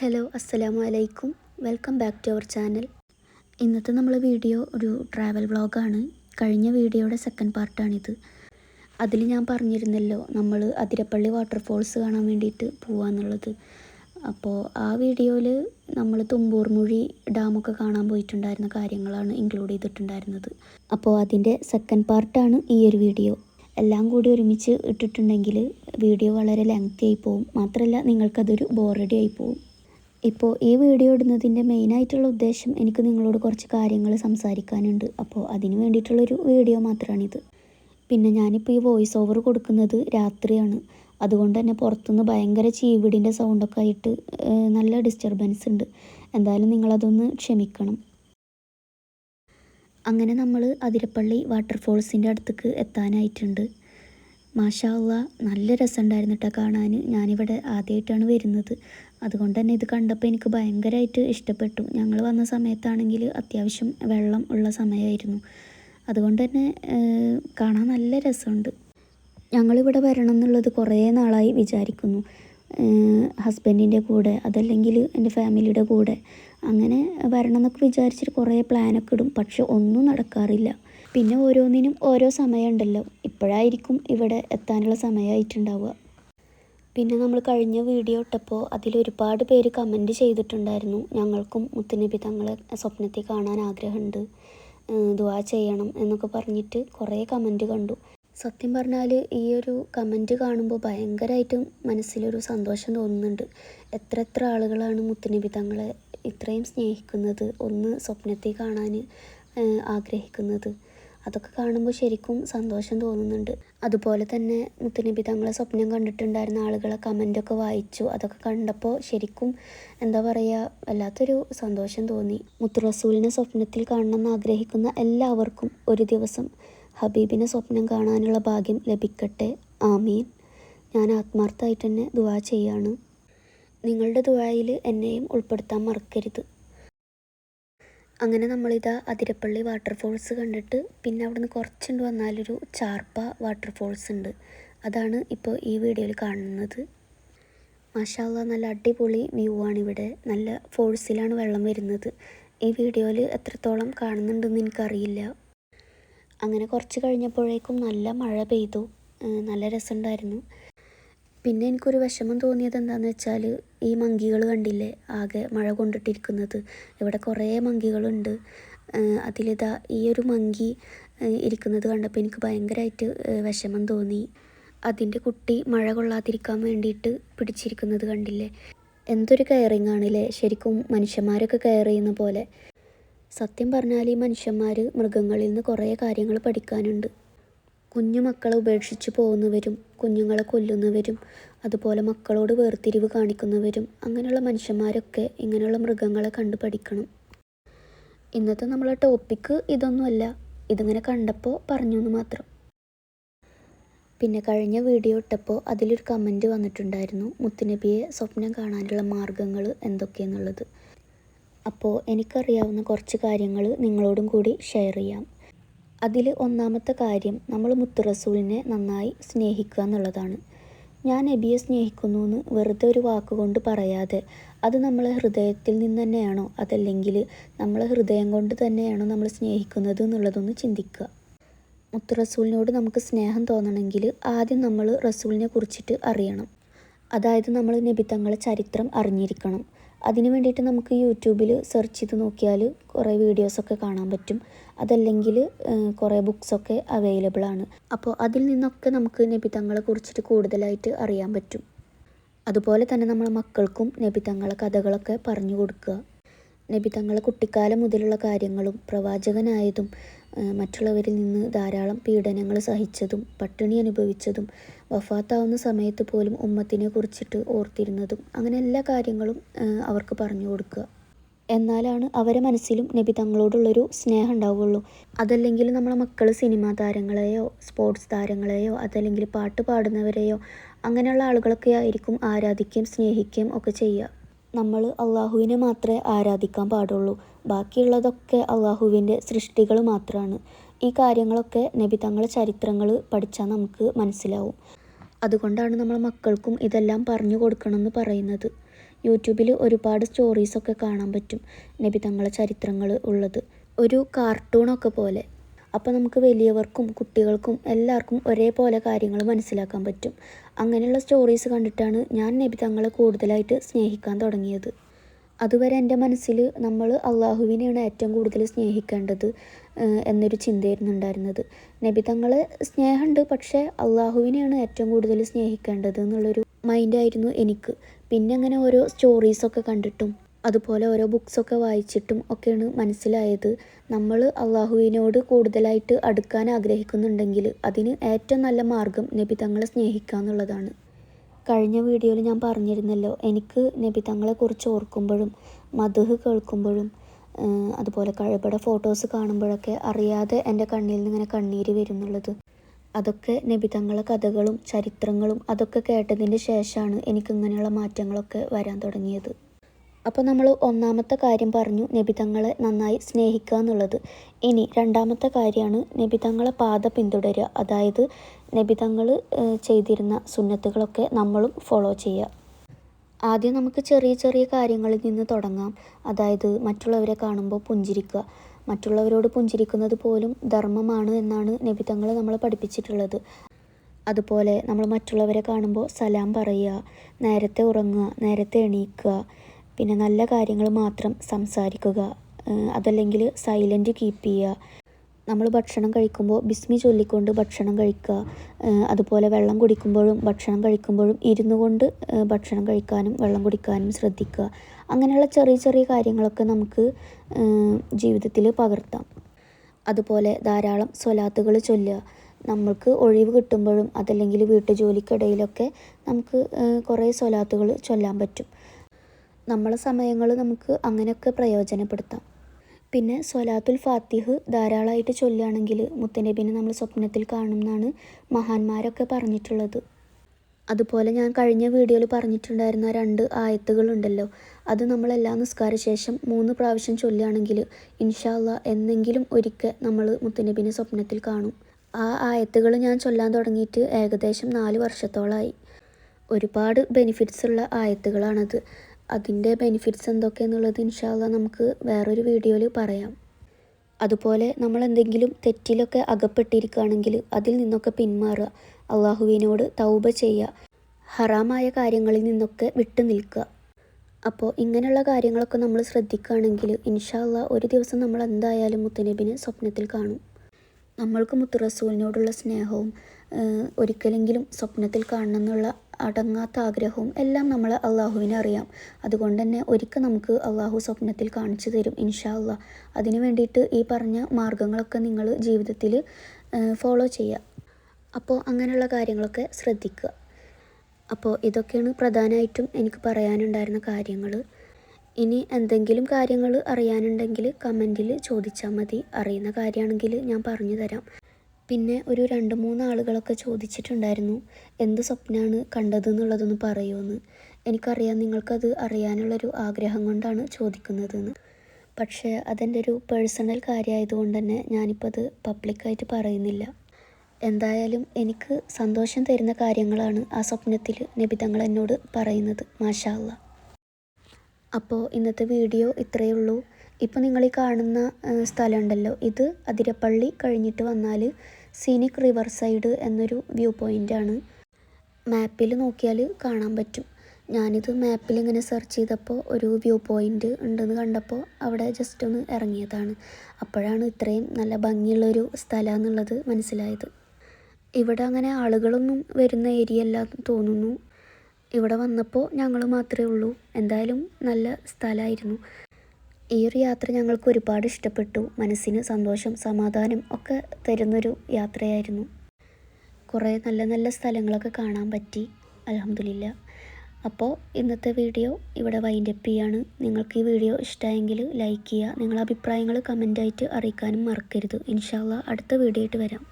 Hello അസ്സലാമു അലൈക്കും welcome back to our channel. ഇന്നത്തെ നമ്മളെ വീഡിയോ ഒരു ട്രാവൽ വ്ളോഗാണ്. കഴിഞ്ഞ വീഡിയോയുടെ സെക്കൻഡ് പാർട്ടാണിത്. അതിൽ ഞാൻ പറഞ്ഞിരുന്നല്ലോ നമ്മൾ അതിരപ്പള്ളി വാട്ടർഫോൾസ് കാണാൻ വേണ്ടിയിട്ട് പോവാന്നുള്ളത്. അപ്പോൾ ആ വീഡിയോയിൽ നമ്മൾ തുമ്പൂർമുഴി ഡാമൊക്കെ കാണാൻ പോയിട്ടുണ്ടായിരുന്ന കാര്യങ്ങളാണ് ഇൻക്ലൂഡ് ചെയ്തിട്ടുണ്ടായിരുന്നത്. അപ്പോൾ അതിന്റെ സെക്കൻഡ് പാർട്ടാണ് ഈ ഒരു വീഡിയോ. എല്ലാം കൂടി ഒരുമിച്ച് ഇട്ടിട്ടുണ്ടെങ്കിൽ വീഡിയോ വളരെ ലെങ്തി ആയി പോവും. മാത്രമല്ല നിങ്ങൾക്കതൊരു ബോറടി ആയി പോവും. ഇപ്പോൾ ഈ വീഡിയോ ഇടുന്നതിന്റെ മെയിനായിട്ടുള്ള ഉദ്ദേശം എനിക്ക് നിങ്ങളോട് കുറച്ച് കാര്യങ്ങൾ സംസാരിക്കാനുണ്ട്. അപ്പോൾ അതിന് വേണ്ടിയിട്ടുള്ളൊരു വീഡിയോ മാത്രമാണിത് പിന്നെ ഞാനിപ്പോൾ ഈ വോയിസ് ഓവർ കൊടുക്കുന്നത് രാത്രിയാണ്. അതുകൊണ്ട് തന്നെ പുറത്തുനിന്ന് ഭയങ്കര ചീവിടിന്റെ സൗണ്ടൊക്കെ ആയിട്ട് നല്ല ഡിസ്റ്റർബൻസ് ഉണ്ട്. എന്തായാലും നിങ്ങളതൊന്ന് ക്ഷമിക്കണം. അങ്ങനെ നമ്മൾ അതിരപ്പള്ളി വാട്ടർഫോൾസിന്റെ അടുത്തേക്ക് എത്താനായിട്ടുണ്ട്. മാഷാ അള്ളാ നല്ല രസമുണ്ടായിരുന്നു കേട്ടോ കാണാൻ. ഞാനിവിടെ ആദ്യമായിട്ടാണ് വരുന്നത്. അതുകൊണ്ട് തന്നെ ഇത് കണ്ടപ്പോൾ എനിക്ക് ഭയങ്കരമായിട്ട് ഇഷ്ടപ്പെട്ടു. ഞങ്ങൾ വന്ന സമയത്താണെങ്കിൽ അത്യാവശ്യം വെള്ളം ഉള്ള സമയമായിരുന്നു അതുകൊണ്ട് തന്നെ കാണാൻ നല്ല രസമുണ്ട്. ഞങ്ങളിവിടെ വരണം എന്നുള്ളത് കുറേ നാളായി വിചാരിക്കുന്നു. ഹസ്ബൻഡിന്റെ കൂടെ അതല്ലെങ്കിൽ എന്റെ ഫാമിലിയുടെ കൂടെ. അങ്ങനെ വരണം എന്നൊക്കെ വിചാരിച്ചിട്ട് കുറേ പ്ലാനൊക്കെ ഇടും. പക്ഷെ ഒന്നും നടക്കാറില്ല. പിന്നെ ഓരോന്നിനും ഓരോ സമയമുണ്ടല്ലോ. ഇപ്പോഴായിരിക്കും ഇവിടെ എത്താനുള്ള സമയമായിട്ടുണ്ടാവുക. പിന്നെ നമ്മൾ കഴിഞ്ഞ വീഡിയോ ഇട്ടപ്പോൾ അതിലൊരുപാട് പേര് കമന്റ് ചെയ്തിട്ടുണ്ടായിരുന്നു. ഞങ്ങൾക്കും മുത്തുനബി തങ്ങളെ സ്വപ്നത്തിൽ കാണാൻ ആഗ്രഹമുണ്ട്. ദുവാ ചെയ്യണം എന്നൊക്കെ പറഞ്ഞിട്ട് കുറേ കമന്റ് കണ്ടു. സത്യം പറഞ്ഞാൽ ഈ ഒരു കമന്റ് കാണുമ്പോൾ ഭയങ്കരമായിട്ടും മനസ്സിലൊരു സന്തോഷം തോന്നുന്നുണ്ട്. എത്ര എത്ര ആളുകളാണ് മുത്തുനബി തങ്ങളെ ഇത്രയും സ്നേഹിക്കുന്നത് ഒന്ന് സ്വപ്നത്തിൽ കാണാൻ ആഗ്രഹിക്കുന്നത്. അതൊക്കെ കാണുമ്പോൾ ശരിക്കും സന്തോഷം തോന്നുന്നുണ്ട്. അതുപോലെ തന്നെ മുത്തുനബി തങ്ങളെ സ്വപ്നം കണ്ടിട്ടുണ്ടായിരുന്ന ആളുകളെ കമന്റൊക്കെ വായിച്ചു. അതൊക്കെ കണ്ടപ്പോൾ ശരിക്കും എന്താ പറയുക വല്ലാത്തൊരു സന്തോഷം തോന്നി. മുത്തുറസൂലിനെ സ്വപ്നത്തിൽ കാണണമെന്ന് ആഗ്രഹിക്കുന്ന എല്ലാവർക്കും ഒരു ദിവസം ഹബീബിനെ സ്വപ്നം കാണാനുള്ള ഭാഗ്യം ലഭിക്കട്ടെ. ആമീൻ. ഞാൻ ആത്മാർത്ഥമായിട്ട് തന്നെ ദുവാ ചെയ്യാണ്. നിങ്ങളുടെ ദുവായിൽ എന്നെയും ഉൾപ്പെടുത്താൻ മറക്കരുത്. അങ്ങനെ നമ്മളിതാ അതിരപ്പള്ളി വാട്ടർഫോൾസ് കണ്ടിട്ട് പിന്നെ അവിടുന്ന് കുറച്ചുണ്ട് വന്നാലൊരു ചാർപ്പ വാട്ടർഫോൾസ് ഉണ്ട്. അതാണ് ഇപ്പോൾ ഈ വീഡിയോയിൽ കാണുന്നത്. മാഷാല്ല നല്ല അടിപൊളി വ്യൂ ആണ് ഇവിടെ. നല്ല ഫോഴ്സിലാണ് വെള്ളം വരുന്നത്. ഈ വീഡിയോയിൽ എത്രത്തോളം കാണുന്നുണ്ടെന്ന് എനിക്കറിയില്ല. അങ്ങനെ കുറച്ച് കഴിഞ്ഞപ്പോഴേക്കും നല്ല മഴ പെയ്തു. നല്ല രസമുണ്ടായിരുന്നു. പിന്നെ എനിക്കൊരു വിഷമം തോന്നിയത് എന്താണെന്ന് വെച്ചാൽ ഈ മങ്കികൾ കണ്ടില്ലേ? ആകെ മഴ കൊണ്ടിട്ടിരിക്കുന്നത്. ഇവിടെ കുറേ മങ്കികളുണ്ട്. അതിലിതാ ഈ ഒരു മങ്കി ഇരിക്കുന്നത് കണ്ടപ്പോൾ എനിക്ക് ഭയങ്കരമായിട്ട് വിഷമം തോന്നി. അതിന്റെ കുട്ടി മഴ കൊള്ളാതിരിക്കാൻ വേണ്ടിയിട്ട് പിടിച്ചിരിക്കുന്നത് കണ്ടില്ലേ? എന്തൊരു കെയറിങ് ആണല്ലേ? ശരിക്കും മനുഷ്യന്മാരൊക്കെ കെയർ ചെയ്യുന്ന പോലെ. സത്യം പറഞ്ഞാൽ ഈ മനുഷ്യന്മാർ മൃഗങ്ങളിൽ നിന്ന് കുറേ കാര്യങ്ങൾ പഠിക്കാനുണ്ട്. കുഞ്ഞു മക്കളെ ഉപേക്ഷിച്ച് പോകുന്നവരും കുഞ്ഞുങ്ങളെ കൊല്ലുന്നവരും അതുപോലെ മക്കളോട് വേർതിരിവ് കാണിക്കുന്നവരും അങ്ങനെയുള്ള മനുഷ്യന്മാരൊക്കെ ഇങ്ങനെയുള്ള മൃഗങ്ങളെ കണ്ടു പഠിക്കണം. ഇന്നത്തെ നമ്മളെ ടോപ്പിക്ക് ഇതൊന്നുമല്ല. ഇതിങ്ങനെ കണ്ടപ്പോൾ പറഞ്ഞു എന്ന് മാത്രം. പിന്നെ കഴിഞ്ഞ വീഡിയോ ഇട്ടപ്പോൾ അതിലൊരു കമന്റ് വന്നിട്ടുണ്ടായിരുന്നു. മുത്തുനബിയെ സ്വപ്നം കാണാനുള്ള മാർഗങ്ങൾ എന്തൊക്കെയെന്നുള്ളത്. അപ്പോൾ എനിക്കറിയാവുന്ന കുറച്ച് കാര്യങ്ങൾ നിങ്ങളോടും കൂടി ഷെയർ ചെയ്യാം. അതിൽ ഒന്നാമത്തെ കാര്യം നമ്മൾ മുത്തു റസൂലിനെ നന്നായി സ്നേഹിക്കുക എന്നുള്ളതാണ്. ഞാൻ നബിയെ സ്നേഹിക്കുന്നു എന്ന് വെറുതെ ഒരു വാക്കുകൊണ്ട് പറയാതെ അത് നമ്മളെ ഹൃദയത്തിൽ നിന്ന് തന്നെയാണോ? അതല്ലെങ്കിൽ നമ്മളെ ഹൃദയം കൊണ്ട് തന്നെയാണോ നമ്മൾ സ്നേഹിക്കുന്നത് എന്നുള്ളതൊന്ന് ചിന്തിക്കുക. മുത്തു റസൂലിനോട് നമുക്ക് സ്നേഹം തോന്നണമെങ്കിൽ ആദ്യം നമ്മൾ റസൂലിനെ കുറിച്ചിട്ട് അറിയണം. അതായത് നമ്മൾ നബി തങ്ങളെ ചരിത്രം അറിഞ്ഞിരിക്കണം. അതിന് വേണ്ടിയിട്ട് നമുക്ക് യൂട്യൂബിൽ സെർച്ച് ചെയ്ത് നോക്കിയാൽ കുറേ വീഡിയോസൊക്കെ കാണാൻ പറ്റും. അതല്ലെങ്കിൽ കുറേ ബുക്സൊക്കെ അവൈലബിൾ ആണ്. അപ്പോൾ അതിൽ നിന്നൊക്കെ നമുക്ക് നബി തങ്ങളെ കുറിച്ചിട്ട് കൂടുതലായിട്ട് അറിയാൻ പറ്റും. അതുപോലെ തന്നെ നമ്മളെ മക്കൾക്കും നബി തങ്ങളെ കഥകളൊക്കെ പറഞ്ഞു കൊടുക്കുക. നബി തങ്ങളെ കുട്ടിക്കാലം മുതലുള്ള കാര്യങ്ങളും പ്രവാചകനായതും മറ്റുള്ളവരിൽ നിന്ന് ധാരാളം പീഡനങ്ങൾ സഹിച്ചതും പട്ടിണി അനുഭവിച്ചതും വഫാത്താവുന്ന സമയത്ത് പോലും ഉമ്മത്തിനെ കുറിച്ചിട്ട് ഓർത്തിരുന്നതും അങ്ങനെ എല്ലാ കാര്യങ്ങളും അവർക്ക് പറഞ്ഞു കൊടുക്കുക. എന്നാലാണ് അവരെ മനസ്സിലും നബി തങ്ങളോടുള്ളൊരു സ്നേഹം ഉണ്ടാവുള്ളൂ. അതല്ലെങ്കിൽ നമ്മളെ മക്കൾ സിനിമാ താരങ്ങളെയോ സ്പോർട്സ് താരങ്ങളെയോ അതല്ലെങ്കിൽ പാട്ട് പാടുന്നവരെയോ അങ്ങനെയുള്ള ആളുകളൊക്കെ ആയിരിക്കും ആരാധിക്കുകയും സ്നേഹിക്കുകയും ഒക്കെ ചെയ്യുക. നമ്മൾ അള്ളാഹുവിനെ മാത്രമേ ആരാധിക്കാൻ പാടുള്ളൂ. ബാക്കിയുള്ളതൊക്കെ അള്ളാഹുവിന്റെ സൃഷ്ടികൾ മാത്രമാണ്. ഈ കാര്യങ്ങളൊക്കെ നബി തങ്ങളെ ചരിത്രങ്ങൾ പഠിച്ചാൽ നമുക്ക് മനസ്സിലാവും. അതുകൊണ്ടാണ് നമ്മൾ മക്കൾക്കും ഇതെല്ലാം പറഞ്ഞു കൊടുക്കണമെന്ന് പറയുന്നത്. യൂട്യൂബിൽ ഒരുപാട് സ്റ്റോറീസൊക്കെ കാണാൻ പറ്റും നബി തങ്ങളെ ചരിത്രങ്ങൾ ഉള്ളത്. ഒരു കാർട്ടൂണൊക്കെ പോലെ. അപ്പോൾ നമുക്ക് വലിയവർക്കും കുട്ടികൾക്കും എല്ലാവർക്കും ഒരേപോലെ കാര്യങ്ങൾ മനസ്സിലാക്കാൻ പറ്റും. അങ്ങനെയുള്ള സ്റ്റോറീസ് കണ്ടിട്ടാണ് ഞാൻ നബി തങ്ങളെ കൂടുതലായിട്ട് സ്നേഹിക്കാൻ തുടങ്ങിയത്. അതുവരെ എന്റെ മനസ്സിൽ നമ്മൾ അള്ളാഹുവിനെയാണ് ഏറ്റവും കൂടുതൽ സ്നേഹിക്കേണ്ടത് എന്നൊരു ചിന്തയായിരുന്നു ഉണ്ടായിരുന്നത്. നബി തങ്ങളെ സ്നേഹമുണ്ട് പക്ഷേ അള്ളാഹുവിനെയാണ് ഏറ്റവും കൂടുതൽ സ്നേഹിക്കേണ്ടത് എന്നുള്ളൊരു മൈൻഡായിരുന്നു എനിക്ക്. പിന്നെ അങ്ങനെ ഓരോ സ്റ്റോറീസൊക്കെ കണ്ടിട്ടും അതുപോലെ ഓരോ ബുക്സൊക്കെ വായിച്ചിട്ടും ഒക്കെയാണ് മനസ്സിലായത്. നമ്മൾ അള്ളാഹുവിനോട് കൂടുതലായിട്ട് അടുക്കാൻ ആഗ്രഹിക്കുന്നുണ്ടെങ്കിൽ അതിന് ഏറ്റവും നല്ല മാർഗം നബി തങ്ങളെ സ്നേഹിക്കുക എന്നുള്ളതാണ്. കഴിഞ്ഞ വീഡിയോയിൽ ഞാൻ പറഞ്ഞിരുന്നല്ലോ എനിക്ക് നബി തങ്ങളെക്കുറിച്ച് ഓർക്കുമ്പോഴും മധുഹ് കേൾക്കുമ്പോഴും അതുപോലെ കഴബട ഫോട്ടോസ് കാണുമ്പോഴൊക്കെ അറിയാതെ എന്റെ കണ്ണിൽ നിന്ന് ഇങ്ങനെ കണ്ണീര് വരുന്നുള്ളത് അതൊക്കെ നബി തങ്ങളെ കഥകളും ചരിത്രങ്ങളും അതൊക്കെ കേട്ടതിന്റെ ശേഷമാണ് എനിക്കിങ്ങനെയുള്ള മാറ്റങ്ങളൊക്കെ വരാൻ തുടങ്ങിയത്. അപ്പോൾ നമ്മൾ ഒന്നാമത്തെ കാര്യം പറഞ്ഞു നബിതങ്ങളെ നന്നായി സ്നേഹിക്കുക എന്നുള്ളത്. ഇനി രണ്ടാമത്തെ കാര്യമാണ് നബിതങ്ങളെ പാത പിന്തുടരുക. അതായത് നബിതങ്ങൾ ചെയ്തിരുന്ന സുന്നത്തുകളൊക്കെ നമ്മളും ഫോളോ ചെയ്യുക. ആദ്യം നമുക്ക് ചെറിയ ചെറിയ കാര്യങ്ങളിൽ നിന്ന് തുടങ്ങാം. അതായത് മറ്റുള്ളവരെ കാണുമ്പോൾ പുഞ്ചിരിക്കുക. മറ്റുള്ളവരോട് പുഞ്ചിരിക്കുന്നത് പോലും ധർമ്മമാണ് എന്നാണ് നബിതങ്ങൾ നമ്മളെ പഠിപ്പിച്ചിട്ടുള്ളത്. അതുപോലെ നമ്മൾ മറ്റുള്ളവരെ കാണുമ്പോൾ സലാം പറയുക നേരത്തെ ഉറങ്ങുക നേരത്തെ എണീക്കുക പിന്നെ നല്ല കാര്യങ്ങൾ മാത്രം സംസാരിക്കുക അതല്ലെങ്കിൽ സൈലന്റ് കീപ്പ് ചെയ്യുക. നമ്മൾ ഭക്ഷണം കഴിക്കുമ്പോൾ ബിസ്മി ചൊല്ലിക്കൊണ്ട് ഭക്ഷണം കഴിക്കുക അതുപോലെ വെള്ളം കുടിക്കുമ്പോഴും ഭക്ഷണം കഴിക്കുമ്പോഴും ഇരുന്നു കൊണ്ട് ഭക്ഷണം കഴിക്കാനും വെള്ളം കുടിക്കാനും ശ്രദ്ധിക്കുക. അങ്ങനെയുള്ള ചെറിയ ചെറിയ കാര്യങ്ങളൊക്കെ നമുക്ക് ജീവിതത്തിൽ പകർത്താം. അതുപോലെ ധാരാളം സ്വലാത്തുകൾ ചൊല്ലുക. നമ്മൾക്ക് ഒഴിവ് കിട്ടുമ്പോഴും അതല്ലെങ്കിൽ വീട്ടു ജോലിക്കിടയിലൊക്കെ നമുക്ക് കുറേ സ്വലാത്തുകൾ ചൊല്ലാൻ പറ്റും. നമ്മളെ സമയങ്ങൾ നമുക്ക് അങ്ങനെയൊക്കെ പ്രയോജനപ്പെടുത്താം. പിന്നെ സ്വലാത്തുൽ ഫാത്തിഹ് ധാരാളമായിട്ട് ചൊല്ലുകയാണെങ്കിൽ മുത്തനബിനെ നമ്മൾ സ്വപ്നത്തിൽ കാണുമെന്നാണ് മഹാന്മാരൊക്കെ പറഞ്ഞിട്ടുള്ളത്. അതുപോലെ ഞാൻ കഴിഞ്ഞ വീഡിയോയിൽ പറഞ്ഞിട്ടുണ്ടായിരുന്ന രണ്ട് ആയത്തുകളുണ്ടല്ലോ. അത് നമ്മൾ എല്ലാ നിസ്കാര ശേഷം മൂന്ന് പ്രാവശ്യം ചൊല്ലുകയാണെങ്കിൽ ഇൻഷാല്ല എന്നെങ്കിലും ഒരിക്കൽ നമ്മൾ മുത്തനബിനെ സ്വപ്നത്തിൽ കാണും. ആ ആയത്തുകൾ ഞാൻ ചൊല്ലാൻ തുടങ്ങിയിട്ട് ഏകദേശം നാല് വർഷത്തോളമായി ഒരുപാട് ബെനിഫിറ്റ്സ് ഉള്ള ആയത്തുകളാണത്. അതിന്റെ ബെനിഫിറ്റ്സ് എന്തൊക്കെയെന്നുള്ളത് ഇൻഷാല്ല നമുക്ക് വേറൊരു വീഡിയോയിൽ പറയാം. അതുപോലെ നമ്മൾ എന്തെങ്കിലും തെറ്റിലൊക്കെ അകപ്പെട്ടിരിക്കുകയാണെങ്കിൽ അതിൽ നിന്നൊക്കെ പിന്മാറുക. അള്ളാഹുവിനോട് തൗബ ചെയ്യുക. ഹറാമായ കാര്യങ്ങളിൽ നിന്നൊക്കെ വിട്ടു നിൽക്കുക. അപ്പോൾ ഇങ്ങനെയുള്ള കാര്യങ്ങളൊക്കെ നമ്മൾ ശ്രദ്ധിക്കുകയാണെങ്കിൽ ഇൻഷാല്ല ഒരു ദിവസം നമ്മൾ എന്തായാലും മുത്തനബിനെ സ്വപ്നത്തിൽ കാണും. നമ്മൾക്ക് മുത്തുറസൂലിനോടുള്ള സ്നേഹവും ഒരിക്കലെങ്കിലും സ്വപ്നത്തിൽ കാണണം എന്നുള്ള അടങ്ങാത്ത ആഗ്രഹവും എല്ലാം നമ്മൾ അള്ളാഹുവിനെ അറിയാം. അതുകൊണ്ട് തന്നെ ഒരിക്കൽ നമുക്ക് അള്ളാഹു സ്വപ്നത്തിൽ കാണിച്ചു തരും ഇൻഷാ അല്ല അതിനു വേണ്ടിയിട്ട് ഈ പറഞ്ഞ മാർഗങ്ങളൊക്കെ നിങ്ങൾ ജീവിതത്തിൽ ഫോളോ ചെയ്യുക. അപ്പോൾ അങ്ങനെയുള്ള കാര്യങ്ങളൊക്കെ ശ്രദ്ധിക്കുക. അപ്പോൾ ഇതൊക്കെയാണ് പ്രധാനമായിട്ടും എനിക്ക് പറയാനുണ്ടായിരുന്ന കാര്യങ്ങൾ. ഇനി എന്തെങ്കിലും കാര്യങ്ങൾ അറിയാനുണ്ടെങ്കിൽ കമന്റിൽ ചോദിച്ചാൽ മതി. അറിയുന്ന കാര്യമാണെങ്കിൽ ഞാൻ പറഞ്ഞു തരാം. പിന്നെ ഒരു രണ്ട് മൂന്ന് ആളുകളൊക്കെ ചോദിച്ചിട്ടുണ്ടായിരുന്നു എന്ത് സ്വപ്നമാണ് കണ്ടത് എന്നുള്ളതൊന്ന് പറയുമെന്ന് എനിക്കറിയാം നിങ്ങൾക്കത് അറിയാനുള്ളൊരു ആഗ്രഹം കൊണ്ടാണ് ചോദിക്കുന്നതെന്ന്. പക്ഷേ അതെന്റെ ഒരു പേഴ്സണൽ കാര്യമായതുകൊണ്ട് തന്നെ ഞാനിപ്പോൾ അത് പബ്ലിക്കായിട്ട് പറയുന്നില്ല. എന്തായാലും എനിക്ക് സന്തോഷം തരുന്ന കാര്യങ്ങളാണ് ആ സ്വപ്നത്തിൽ നിബിതങ്ങൾ എന്നോട് പറയുന്നത് മാഷാ അപ്പോൾ ഇന്നത്തെ വീഡിയോ ഇത്രയേ ഉള്ളൂ. ഇപ്പോൾ നിങ്ങൾ ഈ കാണുന്ന സ്ഥലമുണ്ടല്ലോ. ഇത് അതിരപ്പള്ളി കഴിഞ്ഞിട്ട് വന്നാൽ സീനിക് റിവർ സൈഡ് എന്നൊരു വ്യൂ പോയിന്റാണ് മാപ്പിൽ നോക്കിയാൽ കാണാൻ പറ്റും. ഞാനിത് മാപ്പിൽ ഇങ്ങനെ സെർച്ച് ചെയ്തപ്പോൾ ഒരു വ്യൂ പോയിന്റ് ഉണ്ടെന്ന് കണ്ടപ്പോൾ അവിടെ ജസ്റ്റ് ഒന്ന് ഇറങ്ങിയതാണ്. അപ്പോഴാണ് ഇത്രയും നല്ല ഭംഗിയുള്ളൊരു സ്ഥലം എന്നുള്ളത് മനസ്സിലായത്. ഇവിടെ അങ്ങനെ ആളുകളൊന്നും വരുന്ന ഏരിയ അല്ല തോന്നുന്നു. ഇവിടെ വന്നപ്പോൾ ഞങ്ങൾ മാത്രമേ ഉള്ളൂ. എന്തായാലും നല്ല സ്ഥലമായിരുന്നു. ഈ ഒരു യാത്ര ഞങ്ങൾക്ക് ഒരുപാട് ഇഷ്ടപ്പെട്ടു. മനസ്സിന് സന്തോഷം സമാധാനം ഒക്കെ തരുന്നൊരു യാത്രയായിരുന്നു. കുറേ നല്ല നല്ല സ്ഥലങ്ങളൊക്കെ കാണാൻ പറ്റി അലഹമില്ല അപ്പോൾ ഇന്നത്തെ വീഡിയോ ഇവിടെ വൈൻഡ് അപ്പ് ചെയ്യാണ്. നിങ്ങൾക്ക് ഈ വീഡിയോ ഇഷ്ടമായെങ്കിൽ ലൈക്ക് ചെയ്യുക. നിങ്ങളുടെ അഭിപ്രായങ്ങൾ കമന്റായിട്ട് അറിയിക്കാനും മറക്കരുത്. ഇൻഷാല്ല അടുത്ത വീഡിയോ ആയിട്ട് വരാം.